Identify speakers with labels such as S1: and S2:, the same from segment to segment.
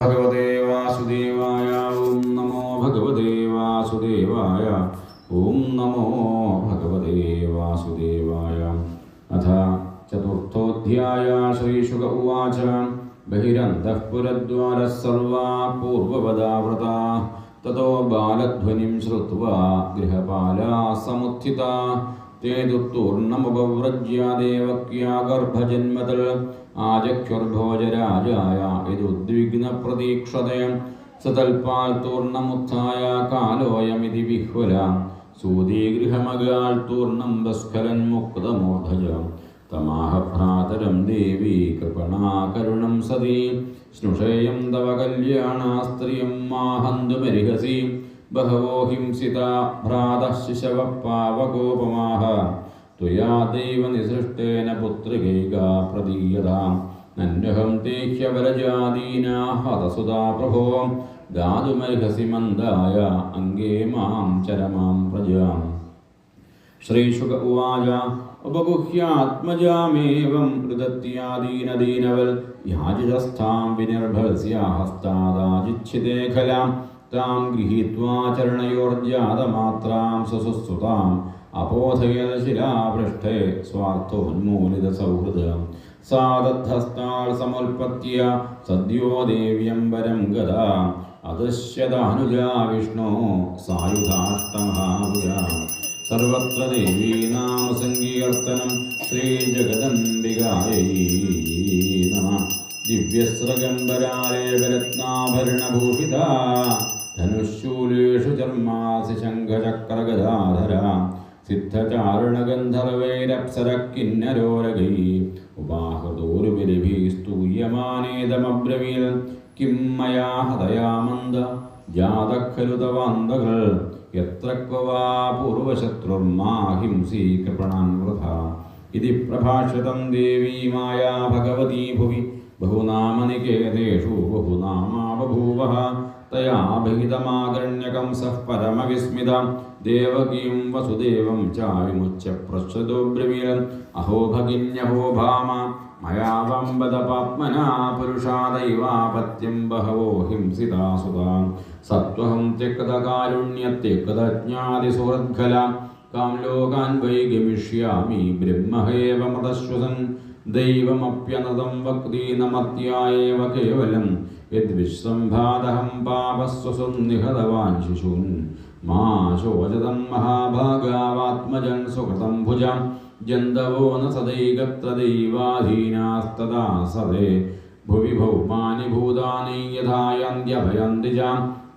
S1: ഭഗവതേ വാസുദേവായ ഓം നമോ ഭഗവതേ വാസുദേവായ ഓം നമോ ഭഗവതേ വാസുദേവായ അഥ ചതുർത്ഥോധ്യായ ശ്രീശുക ഉവാച ബഹിരന്തഃ പുരദ്വാരഃ സർവാ പൂർവവദാവൃതാ തതോ ബാലധ്വനിം ശ്രുത്വാ ഗൃഹപാലാ സമുത്ഥിതാ ते दुत्तूर्णमुपव्रज्या देवक्या गर्भजन्मतल् ആചക്യുർഭോജരാജായ ഇത് ഉദ്വിഗ്ന പ്രതീക്ഷതയം സതൽപാൽ തൂർണമുത്തായ കാലോയമിതി വിഹ്വല. സൂതീഗൃഹമകാൽ തൂർണം ഭസ്കലൻ മുക്തമോധജ തമാഹ ഭ്രാതരം ദേവി കൃപണാകരുണം സതീ. സ്നുഷേയം തവ കല്യാണാസ്ത്രിയം മാഹന്തുമരിഹസി ബഹവോ ഹിംസിത ഭ്രാതശിശവ പാവകോപമാഹ त्वया दैव निसृष्टेन पुत्रिकैका प्रदीयताम् नन्यहं ते ह्यवरजादीना प्रभो। गातुमर्हसि मन्दाय अङ्गे माँ चरमां प्रजाम्। श्रीशुक उवाच, उपगुह्यात्मजामेवं रुदत्यादीनदीनवल् याजितस्थां विनिर्भरस्य हस्तादाजिच्छिते खलां। तां गृहीत्वा चरणयोर्जातमात्रां അപോധയൽ ശിലാപൃഷ്ഠേ സ്വാർത്ഥോന്മൂലിതസൗഹൃദ. സാ ദദ്ധസ്താൾ സമുൽപത്യ സദ്യോ ദേവ്യംബരം ഗത അദശ്യതാനുജാ വിഷ്ണോ സായുധാഷ്ടമഹാഭുജ സർവത്ര ദേവീ നാമ സങ്കീർത്തനം ശ്രീജഗദംബികായൈ നമ. ദിവ്യസ്രഗംബരാലേപരത്നാഭരണഭൂഷിത ധനുശൂലേഷു ചർമാസി ശംഖചക്രഗദാധര. सिद्धचारुणगन्धर्वैरप्सरः किन्नरोरगै उपाहृदोरुभिः स्तूयमानेदमब्रवीर किं मया हृदया मन्द जातः खलु तवान्द यत्र क्व वा पूर्वशत्रुर्मा हिंसी कृपणान् वृथा। इति प्रभाषितं देवी माया भगवती भुवि। बहुनामनिकेतेषु बहुनामा बभूवः तयाभिहितमागण्यकं सः परमविस्मितां, देवकीं वसुदेवं च विमुच्य ब्रवीरन्। अहो भगिन्यहो भाम मया वम्बदपात्मना पुरुषादैवापत्यं बहवो हिंसिता सुतां सत्त्वहं त्यक्तकारुण्यत्यक्तज्ञादिसुहृद्गला कां लोकान् वै गमिष्यामि ब्रह्महेव मृतश्वसन् दैवमप्यनदं वक्तीनमत्या एव केवलम् यद्विश्वम्भादहं पापस्वसुं निहतवाञ्शिशून् मा शोचतं महाभागावात्मजं सुकृतं भुजां। जन्दवो न सदैकत्र दैवाधीनास्तदा सदे। भुवि भौमानि भूतानि यथा यन्त्यभयन्ति च।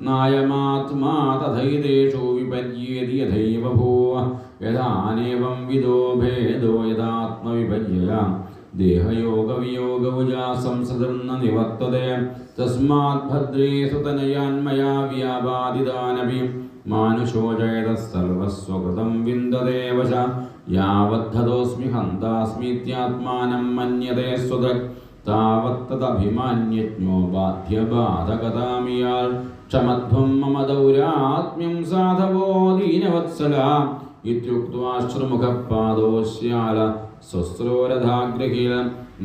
S1: नायमात्मा तथैतेषु विपर्येति यथैव भूव। यथानेवं विदो भेदो यदात्मविपर्यया। തസ്മാത് ഭദ്രേ സുതനയാന്മയാ വ്യാപാദിതാനപി. മാനുഷോജയത സർവസ്വകൃതം വിന്ദദേവശ യാവദ്ധതോസ്മി ഹന്താസ്മീത്യാത്മാനം മന്യതേ സ്വദക്. താവത്തതഭിമാന്യജ്ഞോ ബാധ്യബാധകതാമിയാൽ. ക്ഷമധ്വം മമ ദൗരാത്മ്യം സാധവോ ദീനവത്സല. ഇത്യുക്വാശ്രുമുഖപാദോശ്യാല സ്വസ്രോരഥാഗ്രഹീല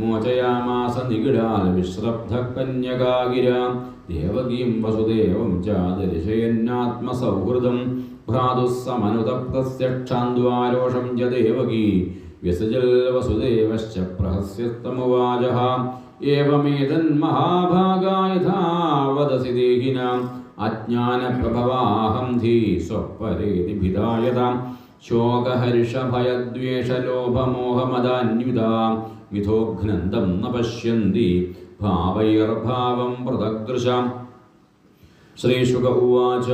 S1: മോചയാമാസ നിഗിഡാൽ വിശ്രബ്ധകന്യകാഗിരാം ദേവകീം വസുദേവം ചാദരിശയന്നാത്മസൗഹൃദം ഭ്രാതുസ്സമനുതപ്തസ്യക്ഷാന്ദ്വാരോഷം ച ദേവകീ. വ്യസജൽ വസുദേവശ്ച പ്രഹസ്യസ്തമുവാചഃ ഏവമേതന്മഹാഭാഗായഥാവദസി ദേഹിനാം. അജ്ഞാനപ്രഭവാഹം ധീ സ്വപ്പരേതി ഭിതായതാം. ശോകഹർഷഭയദ്വേഷലോഭമോഹമദാന്വിതാ വിധോഘ്നന്ദം ന പശ്യന്തി ഭാവൈർഭാവം പൃഥഗ്ദൃശാം श्रीशुक उवाच।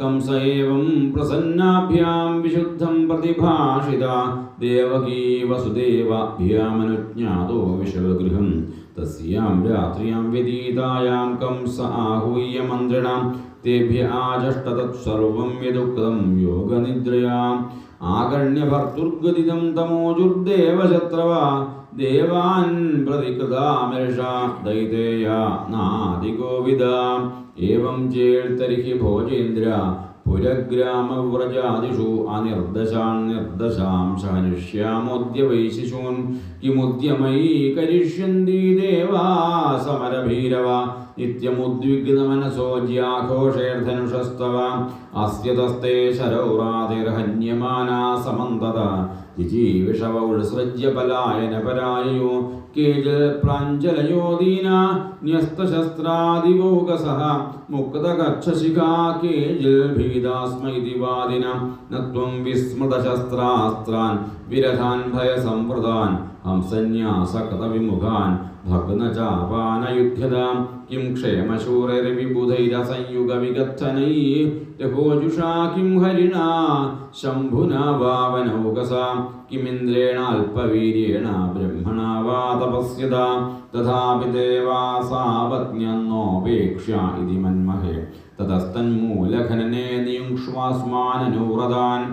S1: कंस एवं प्रसन्नाभ्यां विशुद्धं प्रतिभाषिता। देवकी वसुदेवाभ्यामनुज्ञातो विशुगृहं तस्यां रात्र्यां व्यतीतायां कंस आहूय मन्त्रिणां। तेभ्य आजष्ट तत्सर्वं यदुक्तं योगनिद्रया आकर्ण्य भर्तुर्गदितं तमोजुर्देवशत्रवा। ദേവാൻ പ്രതികൃതാമേഷ ഭോജേന്ദ്ര പുരഗ്രാമവ്രജാദിഷു അനിർദ്ദശാൻ നിർദ്ദശാംശാനിഷ്യാമോദ്യ വൈശിശൂൻ കിമുദ്യമയീ കരിഷ്യന്തി ദേവാ സമരഭീരവ നിത്യമുദ്വിഗ്നമനസോ ജ്യാഘോഷേർധനുഷസ്തവ അസ്യ തസ്തേ ശരൗറാതിർഹന്യമാനാ സമന്തത ജിജീവിഷവൗത്സൃജ്യ പലായനപരായയോ കേജൽ പ്രാഞ്ജലയോ ദീന ന്യസ്തശസ്ത്രാദിവോകസഃ മുക്തകക്ഷശിഖാ കേജൽ ഭീതാസ്മൈതി വാദിന നത്വം ത്വം വിസ്മൃതശസ്ത്രാസ്ത്രാൻ വിരഥാൻ ഭയസംവൃതാൻ. ഹംസന്യാസകൃതവിമുഖാൻ भग्नचापानयुध्यतां किं क्षेमशूरैर्विबुधैरसंयुगविगत्थनैः किं हरिणा? शम्भुना वा वनौकसां? किमिन्द्रेणाल्पवीर्येण ब्रह्मणा वा तपस्यता तथापि देवासावज्ञन्नोपेक्ष्या इति मन्महे। ततस्तन्मूलखनने नियुङ्क्ष्वास्माननुव्रतान्।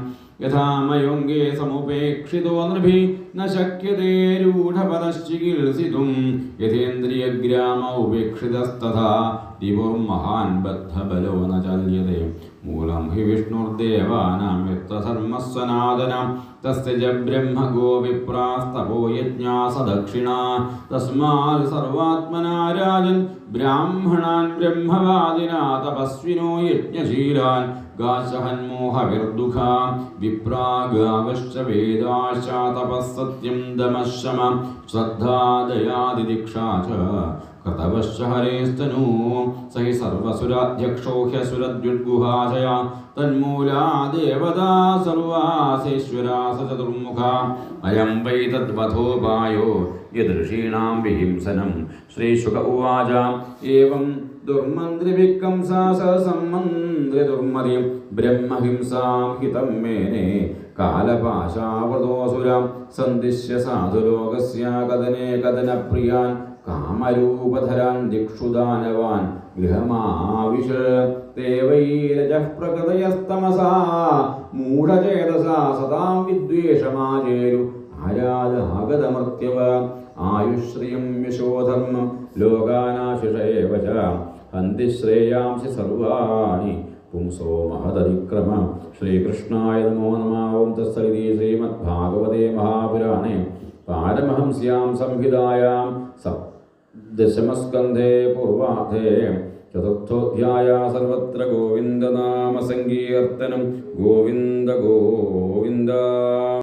S1: यथा मयोऽङ्गे समुपेक्षितो नृभिः ന ശക്യത്തെ രൂഢപദശ്ചികിത്സിതും യഥേന്ദ്രിയഗ്രാമ ഉപേക്ഷിതസ്തഥാ മഹാൻ ബദ്ധബലോ ന ചല്യത്തെ മൂലം ഹി വിഷ്ണുർദേവാനാം യത്രധർമ്മഃ സനാതനം തസ്യ ജ ബ്രഹ്മഗോ ഗോവിപ്രാസ്തപോ യജ്ഞാ സദക്ഷിണാ. തസ്മാൽ സർവാത്മനാരാജൻ ബ്രാഹ്മണാൻ ബ്രഹ്മവാദിനാ തപസ്വിനോ യജ്ഞശീലാൻ. ഗാശഹന്മോഹവിർദുഃഖാ വിപ്രാഗാവശ്ച വേദാശ്ച തപസ്സത്യം ദമശമ ശ്രദ്ധാദയാദിദീക്ഷാ ച कृतवश्च हरेस्तनु स हि सर्वसुराध्यक्षो ह्यसुरद्युद्गुहाशय तन्मूला देवता सर्वासेश्वरा स चतुर्मुखा। अयं वै तद्वधोपायो यदृषीणां विहिंसनं। श्रीशुक उवाच। एवं दुर्मन्त्रिभिः कंसा स सम्मन्त्रिदुर्मतिं ब्रह्महिंसां हितं मेने। കാലപാശാവൃതോസുരം സന്ദിശ്യ സാധുലോകസ്യ കഥനെ കഥനപ്രിയാൻ കാമരൂപധരാൻ ദിക്ഷുദാനവാൻ ഗൃഹമാവിശ തേവൈരജഃ പ്രകൃതയസ്തമസാ മൂഢചേതസാ സദാം വിദ്വേഷമാചേരു ആരാധാഗതമർത്യവ ആയുശ്രിയം യശോധർമ്മം ലോകാനാശിഷേവ ച ഹന്തി ശ്രേയാംസി സർവാണി പുംസോ മഹദതിക്രമ. ശ്രീകൃഷ്ണായ നമോ നമാവും ഓം തസ്സലിതി ശ്രീമദ്ഭാഗവതേ മഹാപുരാണേ. പാരമഹംസ്യാം സംഹിതായാം ദശമസ്കന്ധേ പൂർവാധേ ചതുർത്ഥോധ്യായ സർവത്ര ഗോവിന്ദനാമസങ്കീർത്തനം ഗോവിന്ദ ഗോവിന്ദ.